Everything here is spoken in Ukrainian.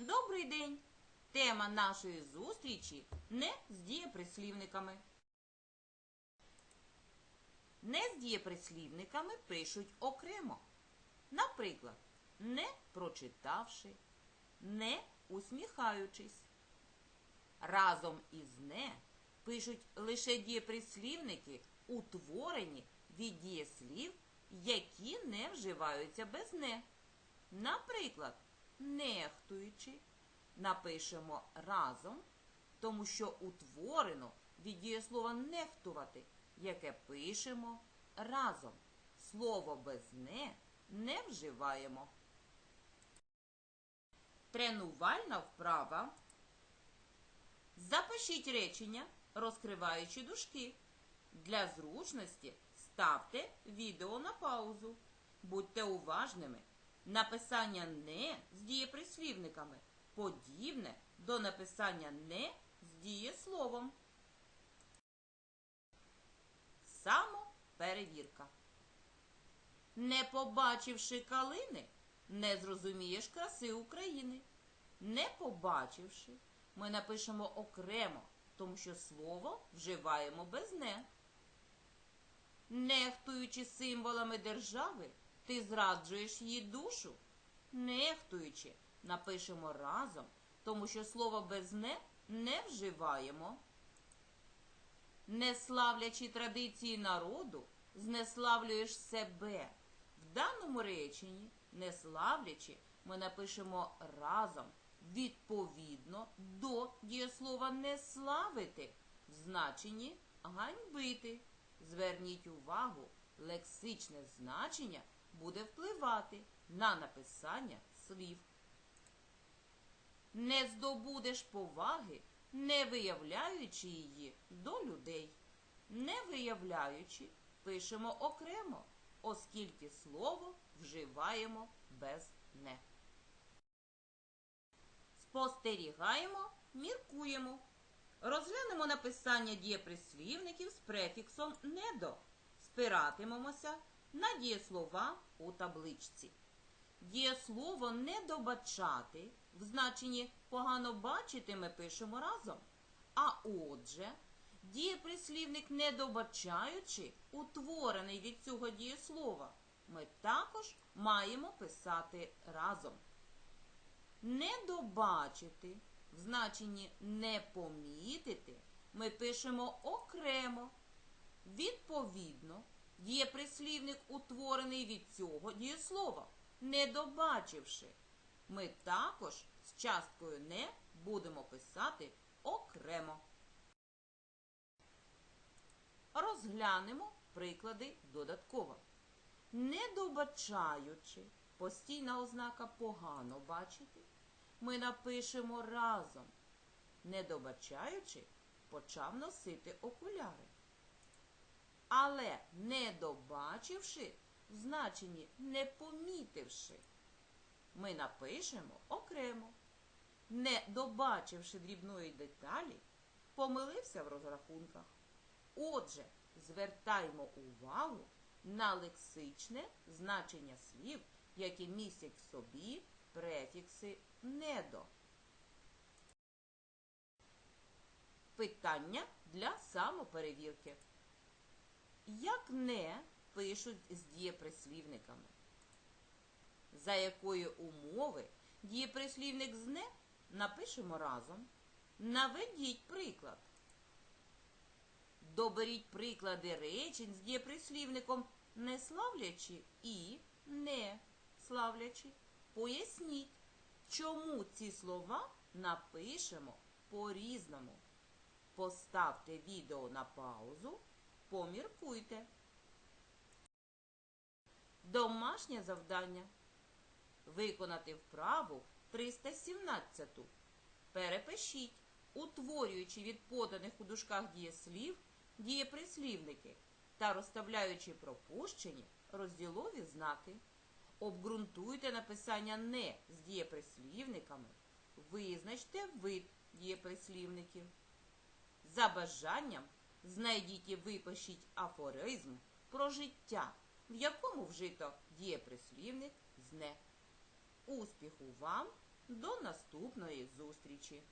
Добрий день! Тема нашої зустрічі не з дієприслівниками. Не з дієприслівниками пишуть окремо. Наприклад, не прочитавши, не усміхаючись. Разом із не пишуть лише дієприслівники, утворені від дієслів, які не вживаються без не. Наприклад, нехтуючи напишемо разом, тому що утворено від дієслова нехтувати, яке пишемо разом. Слово без не не вживаємо. Тренувальна вправа. Запишіть речення, розкриваючи дужки. Для зручності ставте відео на паузу. Будьте уважними. Написання не з дієприслівниками подібне до написання не з дієсловом. Самоперевірка. Не побачивши калини, не зрозумієш краси України. Не побачивши, ми напишемо окремо, тому що слово вживаємо без не. Нехтуючи символами держави, ти зраджуєш її душу. Нехтуючи, напишемо разом, тому що слово без не не вживаємо. Не славлячи традиції народу, знеславлюєш себе. В даному реченні, не славлячи, ми напишемо разом відповідно до дієслова не славити в значенні ганьбити. Зверніть увагу, лексичне значення буде впливати на написання слів. Не здобудеш поваги, не виявляючи її до людей. Не виявляючи, пишемо окремо, оскільки слово вживаємо без не. Спостерігаємо, міркуємо. Розглянемо написання дієприслівників з префіксом недо. Спиратимемося на дієслова у табличці. Дієслово недобачати в значенні погано бачити ми пишемо разом. А отже, дієприслівник недобачаючи, утворений від цього дієслова, ми також маємо писати разом. Недобачити в значенні не помітити ми пишемо окремо. Відповідно, дієприслівник утворений від цього дієслова, не добачивши. Ми також з часткою не будемо писати окремо. Розглянемо приклади додатково. Не добачаючи, постійна ознака погано бачити, ми напишемо разом. Не добачаючи, почав носити окуляри. Але не добачивши, в значенні не помітивши, ми напишемо окремо. Не добачивши дрібної деталі, помилився в розрахунках. Отже, звертаймо увагу на лексичне значення слів, які містять в собі префікси недо. Питання для самоперевірки. Як не пишуть з дієприслівниками? За якої умови дієприслівник з не напишемо разом. Наведіть приклад. Доберіть приклади речень з дієприслівником не славлячи і не славлячи. Поясніть, чому ці слова напишемо по-різному. Поставте відео на паузу, поміркуйте. Домашнє завдання. Виконати вправу 317. Перепишіть, утворюючи від поданих у дужках дієслів дієприслівники та розставляючи пропущені розділові знаки. Обґрунтуйте написання не з дієприслівниками. Визначте вид дієприслівників. За бажанням знайдіть і випишіть афоризм про життя, в якому вжито дієприслівник прислівник зне. Успіху вам До наступної зустрічі!